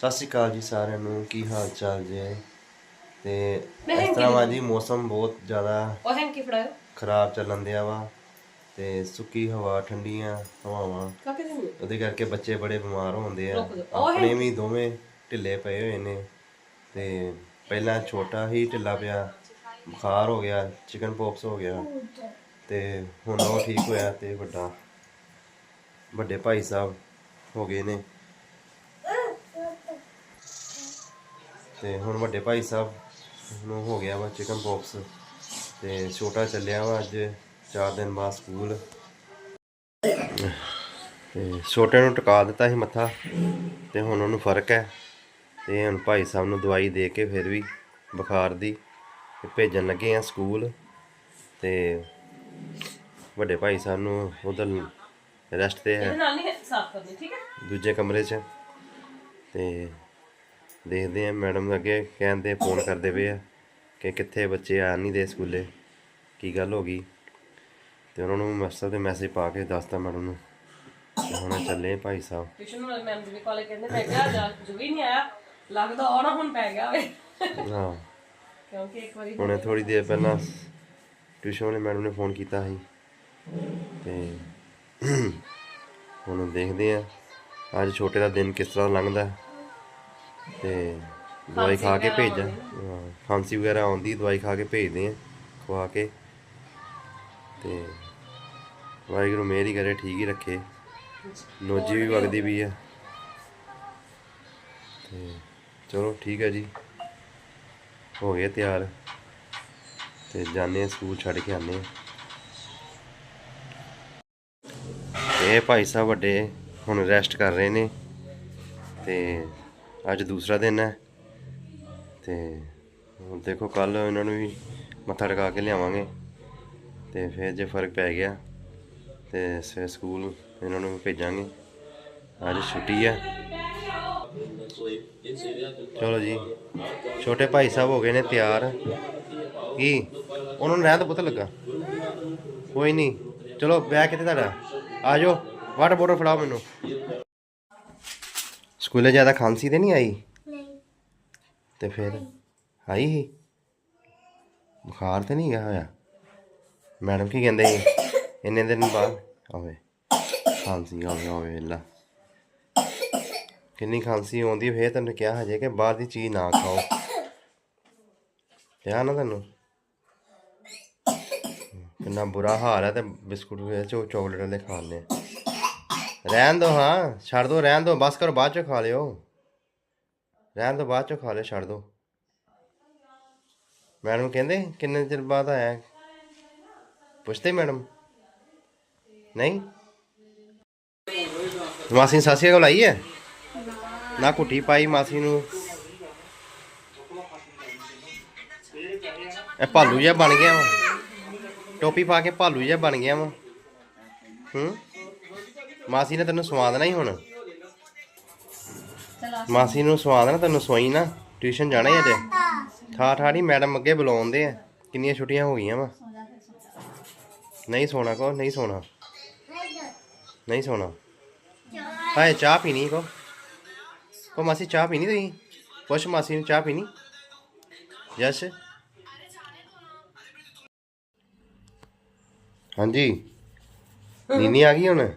ਸਤਿ ਸ਼੍ਰੀ ਅਕਾਲ ਜੀ ਸਾਰਿਆਂ ਨੂੰ ਕੀ ਹਾਲ ਚਾਲ ਜੇ? ਤੇ ਇਸ ਤਰ੍ਹਾਂ ਵਾ ਜੀ ਮੌਸਮ ਬਹੁਤ ਜ਼ਿਆਦਾ ਉਹ ਹੈਂਕੀ ਫੜਾਓ ਖਰਾਬ ਚੱਲਣ ਦਿਆ ਵਾ ਤੇ ਸੁੱਕੀ ਹਵਾ ਠੰਡੀਆਂ ਹਵਾਵਾਂ ਕਾਕੇ ਦੇ ਉਹਦੇ ਕਰਕੇ ਬੱਚੇ ਬੜੇ ਬਿਮਾਰ ਹੁੰਦੇ ਆ। ਆਪਣੇ ਵੀ ਦੋਵੇਂ ਢਿੱਲੇ ਪਏ ਹੋਏ ਨੇ ਤੇ ਪਹਿਲਾਂ ਛੋਟਾ ਹੀ ਢਿੱਲਾ ਪਿਆ ਬੁਖਾਰ ਹੋ ਗਿਆ ਚਿਕਨ ਪੌਕਸ ਹੋ ਗਿਆ ਤੇ ਹੁਣ ਉਹ ਠੀਕ ਹੋਇਆ ਤੇ ਵੱਡਾ ਵੱਡੇ ਭਾਈ ਸਾਹਿਬ ਹੋ ਗਏ ਨੇ। ਤੇ ਹੁਣ ਵੱਡੇ ਭਾਈ ਸਾਹਿਬ ਨੂੰ ਹੋ ਗਿਆ ਵਾ ਚਿਕਨ ਪੌਕਸ ਤੇ ਛੋਟਾ ਚੱਲਿਆ ਵਾ ਅੱਜ 4 ਦਿਨ ਬਾਅਦ ਸਕੂਲ। ਤੇ ਛੋਟੇ ਨੂੰ ਟਿਕਾ ਦਿੱਤਾ ਸੀ ਮੱਥਾ ਤੇ ਹੁਣ ਉਹਨੂੰ ਫ਼ਰਕ ਹੈ ਤੇ ਹੁਣ ਭਾਈ ਸਾਹਿਬ ਨੂੰ ਦਵਾਈ ਦੇ ਕੇ ਫਿਰ ਵੀ ਬੁਖਾਰ ਦੀ ਭੇਜਣ ਲੱਗੇ ਆ ਸਕੂਲ ਤੇ ਵੱਡੇ ਭਾਈ ਸਾਹਿਬ ਨੂੰ ਉਧਰ ਰੈਸਟ ਤੇ ਹੈ। ਇਹਦੇ ਨਾਲ ਨਹੀਂ ਸਾਫ਼ ਕਰਨੀ ਠੀਕ ਹੈ? ਦੂਜੇ ਕਮਰੇ 'ਚ ਤੇ ਦੇਖਦੇ ਆ ਮੈਡਮ ਅੱਗੇ ਕਹਿੰਦੇ ਫੋਨ ਕਰਦੇ ਪਏ ਆ ਕਿ ਕਿੱਥੇ ਬੱਚੇ ਆ ਨਹੀਂ ਦੇ ਸਕੂਲੇ ਕੀ ਗੱਲ ਹੋ ਗਈ? ਤੇ ਉਹਨਾਂ ਨੂੰ ਮੈਸੇਜ ਤੇ ਮੈਸੇਜ ਪਾ ਕੇ ਦੱਸਤਾ ਮੈਡਮ ਨੂੰ ਤੇ ਹੁਣ ਚੱਲੇ ਭਾਈ ਸਾਹਿਬ। ਟਿਊਸ਼ਨ ਵਾਲੇ ਮੈਮ ਜੀ ਕਾਲੇ ਕਹਿੰਦੇ ਮੈਂ ਕਿਹਾ ਜਾ ਜੁਗੀ ਨਹੀਂ ਆਇਆ ਲੱਗਦਾ ਆਉਣਾ ਹੁਣ ਪੈ ਗਿਆ ਵੇ ਹਾਂ। ਕਿਉਂਕਿ ਇੱਕ ਵਾਰੀ ਹੁਣੇ ਥੋੜੀ ਦੇਰ ਪਹਿਲਾਂ ਟਿਊਸ਼ਨ ਵਾਲੇ ਮੈਡਮ ਨੇ ਫੋਨ ਕੀਤਾ ਸੀ। ਤੇ ਹੁਣ ਦੇਖਦੇ ਆ ਅੱਜ ਛੋਟੇ ਦਾ ਦਿਨ ਕਿਸ ਤਰ੍ਹਾਂ ਲੰਘਦਾ। ਹੈ। ਤੇ ਦਵਾਈ ਖਾ ਕੇ ਭੇਜਾਂ। ਹਾਂ, ਖਾਂਸੀ ਵਗੈਰਾ ਆਉਂਦੀ ਦਵਾਈ ਖਾ ਕੇ ਭੇਜਦੇ ਆ ਖਵਾ ਕੇ। ਤੇ ਵਾਹਿਗੁਰੂ ਮਿਹਰ ਹੀ ਕਰੇ ਠੀਕ ਹੀ ਰੱਖੇ। ਨੋਜੀ ਵੀ ਵਗਦੀ ਵੀ ਆ। ਤੇ ਚਲੋ ਠੀਕ ਹੈ ਜੀ। ਹੋ ਗਏ ਤਿਆਰ। ਤੇ ਜਾਣੇ ਸਕੂਲ ਛੱਡ ਕੇ ਆਨੇ ਆ ਇਹ ਭਾਈ ਸਾਹਿਬ ਵੱਡੇ ਹੁਣ ਰੈਸਟ ਕਰ ਰਹੇ ਨੇ। ਤੇ ਅੱਜ ਦੂਸਰਾ ਦਿਨ ਹੈ। ਤੇ ਹੁਣ ਦੇਖੋ ਕੱਲ ਇਹਨਾਂ ਨੂੰ ਵੀ ਮੱਥਾ ਟਿਕਾ ਕੇ ਲਿਆਵਾਂਗੇ। ਤੇ ਫਿਰ ਜੇ ਫ਼ਰਕ ਪੈ ਗਿਆ, ਤੇ ਸਵੇ ਸਕੂਲ ਇਹਨਾਂ ਨੂੰ ਭੇਜਾਂਗੇ। ਅੱਜ ਛੁੱਟੀ ਹੈ। ਚਲੋ ਜੀ, ਛੋਟੇ ਭਾਈ ਸਾਹਿਬ ਹੋ ਗਏ ਨੇ ਤਿਆਰ। ਕੀ? ਉਹਨਾਂ ਨੂੰ ਰਹਿਣ ਦਾ ਪੁੱਤ ਲੱਗਾ। ਕੋਈ ਨਹੀਂ। ਚਲੋ ਬੈਗ ਕਿੱਥੇ ਤੁਹਾਡਾ। ਆ ਜਾਓ, ਵਾਟਰ ਬੋਟਲ ਫੜਾਓ ਮੈਨੂੰ। ਸਕੂਲੇ ਜ਼ਿਆਦਾ ਖਾਂਸੀ ਤੇ ਨਹੀਂ ਆਈ? ਤੇ ਫਿਰ? ਆਈ। ਹੀ? ਬੁਖਾਰ ਤੇ ਨਹੀਂ ਗਿਆ ਹੋਇਆ? ਮੈਡਮ ਕੀ ਕਹਿੰਦੇ ਸੀ? ਇੰਨੇ ਦਿਨ ਬਾਅਦ? ਆਵੇ ਖਾਂਸੀ ਆਵੇ ਆਵੇ ਲਾ ਕਿੰਨੀ ਖਾਂਸੀ ਆਉਂਦੀ ਫੇਰ ਤੈਨੂੰ ਕਿਹਾ ਹਜੇ ਕਿ ਬਾਹਰ ਦੀ ਚੀਜ਼ ਨਾ ਖਾਓ। ਕਿਹਾ ਨਾ ਤੈਨੂੰ? ਕਿੰਨਾ ਬੁਰਾ ਹਾਲ ਹੈ ਤੇ ਬਿਸਕੁਟ ਵੀ ਚੋ ਚਾਕਲੇਟ ਵਾਲੇ ਖਾਣੇ। ਰਹਿਣ ਦੋ, ਹਾਂ। ਛੱਡ ਦੋ, ਰਹਿਣ ਦੋ। ਬਸ ਕਰੋ, ਬਾਅਦ ਚ ਖਾ ਲਿਓ। ਰਹਿਣ ਦੋ, ਬਾਅਦ ਚ ਖਾ ਲਿਓ, ਛੱਡ ਦੋ। ਮੈਡਮ ਕਹਿੰਦੇ, ਕਿੰਨੇ ਚਿਰ ਬਾਅਦ ਆਇਆ? ਪੁੱਛਦੇ ਮੈਡਮ। ਨਹੀਂ? ਮਾਸੀ ਨੇ ਸਾਸੀਆ ਕੋਲ ਆਈ ਹੈ? ਨਾ ਕੁੱਟੀ ਪਾਈ ਮਾਸੀ ਨੂੰ। ਇਹ ਭਾਲੂ ਜਿਹਾ ਬਣ ਗਿਆ ਵਾ। ਟੋਪੀ ਪਾ ਕੇ ਭਾਲੂ ਜਿਹਾ ਬਣ ਗਿਆ ਵਾ। ਹੂੰ? ਮਾਸੀ ਨੇ ਤੈਨੂੰ ਸਵਾ ਦੇਣਾ ਹੀ ਹੁਣ। ਮਾਸੀ ਨੂੰ ਸਵਾ ਦੇਣਾ ਤੈਨੂੰ ਸਵਾਈ ਨਾ। ਟਿਊਸ਼ਨ ਜਾਣਾ ਹੀ ਅਜੇ ਠਾ ਠਾੜੀ ਮੈਡਮ ਅੱਗੇ ਬੁਲਾਉਂਦੇ ਆ। ਕਿੰਨੀਆਂ ਛੁੱਟੀਆਂ ਹੋ ਗਈਆਂ ਵਾ। ਨਹੀਂ ਸੋਣਾ ਕੋ ਨਹੀਂ ਸੋਣਾ। ਨਹੀਂ ਸੋਣਾ। ਹਾਏ ਚਾਹ ਪੀਣੀ ਕੋ। ਕੋ ਮਾਸੀ ਚਾਹ ਪੀਣੀ ਤੁਸੀਂ? ਪੁੱਛ ਮਾਸੀ ਨੂੰ ਚਾਹ ਪੀਣੀ? ਯਸ। ਹਾਂਜੀ। ਨੀਨੀ ਆ ਗਈ ਹੁਣ?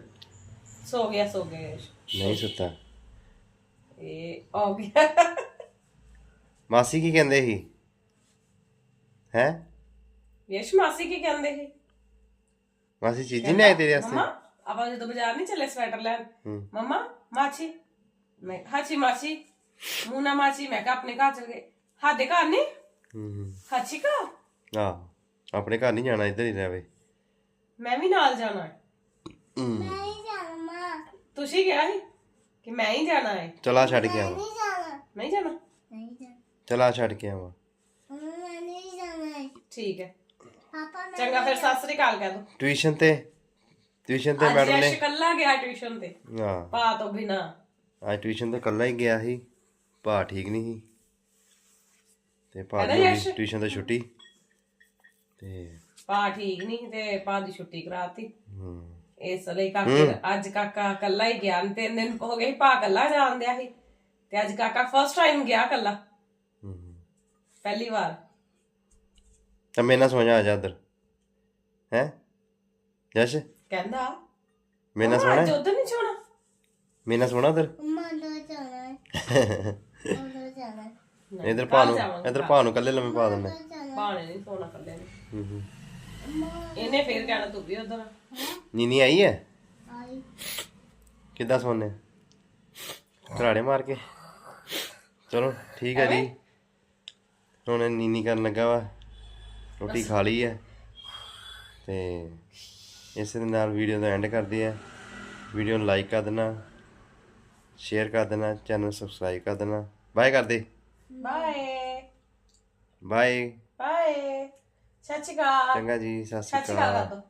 ਸੋ ਗਿਆ ਸੋ ਗਿਆ। ਨਹੀਂ ਸੁੱਤਾ। ਇਹ ਆ ਗਿਆ। ਮਾਸੀ ਕੀ ਕਹਿੰਦੇ ਸੀ? ਹੈ? ਯਸ਼ ਮਾਸੀ ਕੀ ਕਹਿੰਦੇ ਸੀ? ਮਾਸੀ ਚੀਜ਼ ਨਹੀਂ ਆਈ ਤੇਰੇ ਵਾਸਤੇ? ਮਮਾ ਆਪਾਂ ਜਦੋਂ ਬਾਜ਼ਾਰ ਨਹੀਂ ਚੱਲੇ ਸਵੈਟਰ ਲੈਣ ਹੂੰ। ਮਮਾ ਮਾਛੀ ਮੈਂ ਹਾਚੀ ਮਾਛੀ ਮੂਨਾ ਮਾਛੀ ਮੈਂ ਕਿਹਾ ਆਪਣੇ ਘਰ ਚਲ ਗਏ। ਸਾਡੇ ਘਰ ਨਹੀਂ? ਹੂੰ ਹਾਚੀ ਘਰ? ਆ ਆਪਣੇ ਘਰ ਨਹੀਂ ਜਾਣਾ ਇੱਧਰ ਹੀ ਰਹਿਵੇ ਮੈਂ ਵੀ ਨਾਲ ਜਾਣਾ ਹੈ। ਹੂੰ। ਤੁਸੀਂ ਕਿਹਾ ਸੀ ਕਿ ਮੈਂ ਹੀ ਜਾਣਾ ਹੈ? ਚਲਾ ਛੱਡ ਕੇ ਆਵਾਂ। ਨਹੀਂ ਜਾਣਾ। ਚਲਾ ਛੱਡ ਕੇ ਆਵਾਂ। ਠੀਕ ਹੈ। ਚੰਗਾ ਫਿਰ ਸਤਿ ਸ੍ਰੀ ਅਕਾਲ ਕਹਿ ਦੋ। ਟਿਊਸ਼ਨ ਤੇ। ਟਿਊਸ਼ਨ ਤੇ ਅੱਜ ਮੈਡਮ ਯਸ਼ ਨੇ ਕੱਲਾ ਗਿਆ ਟਿਊਸ਼ਨ ਤੇ? ਹਾਂ। ਪਾ ਤੋਂ ਬਿਨਾ। ਅੱਜ ਟਿਊਸ਼ਨ ਤੇ ਇਕੱਲਾ ਹੀ ਗਿਆ ਸੀ। ਭਾ ਠੀਕ ਨਹੀਂ ਸੀ। ਤੇ ਭਾ ਦੀ ਯਸ਼? ਟਿਊਸ਼ਨ ਤੋਂ ਛੁੱਟੀ। ਤੇ ਪਾ ਠੀਕ ਨਹੀਂ ਤੇ ਪਾ ਦੀ ਛੁੱਟੀ ਕਰਾਤੀ। ਹੂੰ। ਇਸ ਲਈ ਕਾਕੇ ਅੱਜ ਕਾਕਾ ਕੱਲਾ ਹੀ ਗਿਆ ਤਿੰਨ ਦਿਨ ਹੋ ਗਏ ਪਾ ਕੱਲਾ ਜਾਂਦਿਆ ਸੀ ਤੇ ਅੱਜ ਕਾਕਾ ਫਸਟ ਟਾਈਮ ਗਿਆ ਕੱਲਾ ਹੂੰ ਪਹਿਲੀ ਵਾਰ। ਤਾਂ ਸੋ ਜਾ ਆ ਜਾ ਉਧਰ। ਹੈ? ਜਸ਼? ਕਹਿੰਦਾ ਨਾਲ ਅੱਜ ਸੋਣਾ ਉਧਰ ਨਹੀਂ ਛੋਣਾ ਮੇਰੇ ਨਾਲ ਸੋਣਾ ਉਧਰ? ਮੰਮਾ ਦੋ ਜਾਣਾ ਦੋ ਜਾਣਾ ਇਧਰ ਭਾ ਨੂੰ ਇਧਰ ਭਾ ਨੂੰ ਕੱਲੇ ਲੰਮੇ ਪਾ ਦਿੰਦੇ। ਬਾਣੇ ਨਹੀਂ ਸੋਣਾ ਕੱਲੇ ਨੇ। ਹੂੰ ਹੂੰ। ਇਹਨੇ ਫੇਰ ਕਹਿਣਾ ਤੂੰ ਵੀ ਉਧਰ ਨੀਨੀ ਆਈ ਹੈ? ਆਈ। ਕਿੱਦਾਂ ਸੋਨੇ? ਘਰਾੜੇ ਮਾਰ ਕੇ। ਚਲੋ ਠੀਕ ਹੈ ਜੀ। ਹੁਣ ਨੀਨੀ ਕਰਨ ਲੱਗਾ ਵਾ। ਰੋਟੀ ਖਾ ਲਈ ਹੈ। ਤੇ ਇਸੇ ਦੇ ਨਾਲ ਵੀਡੀਓ ਦਾ ਐਂਡ ਕਰਦੇ ਆ ਵੀਡੀਓ ਨੂੰ ਲਾਈਕ ਕਰ ਦੇਣਾ। ਸ਼ੇਅਰ ਕਰ ਦੇਣਾ। ਚੈਨਲ ਸਬਸਕ੍ਰਾਈਬ ਕਰ ਦੇਣਾ। ਬਾਏ ਕਰ ਦੇ ਬਾਏ ਬਾਏ ਬਾਏ ਸਤਿ ਸ਼੍ਰੀ ਅਕਾਲ। ਚੰਗਾ ਜੀ ਸਤਿ ਸਤਿ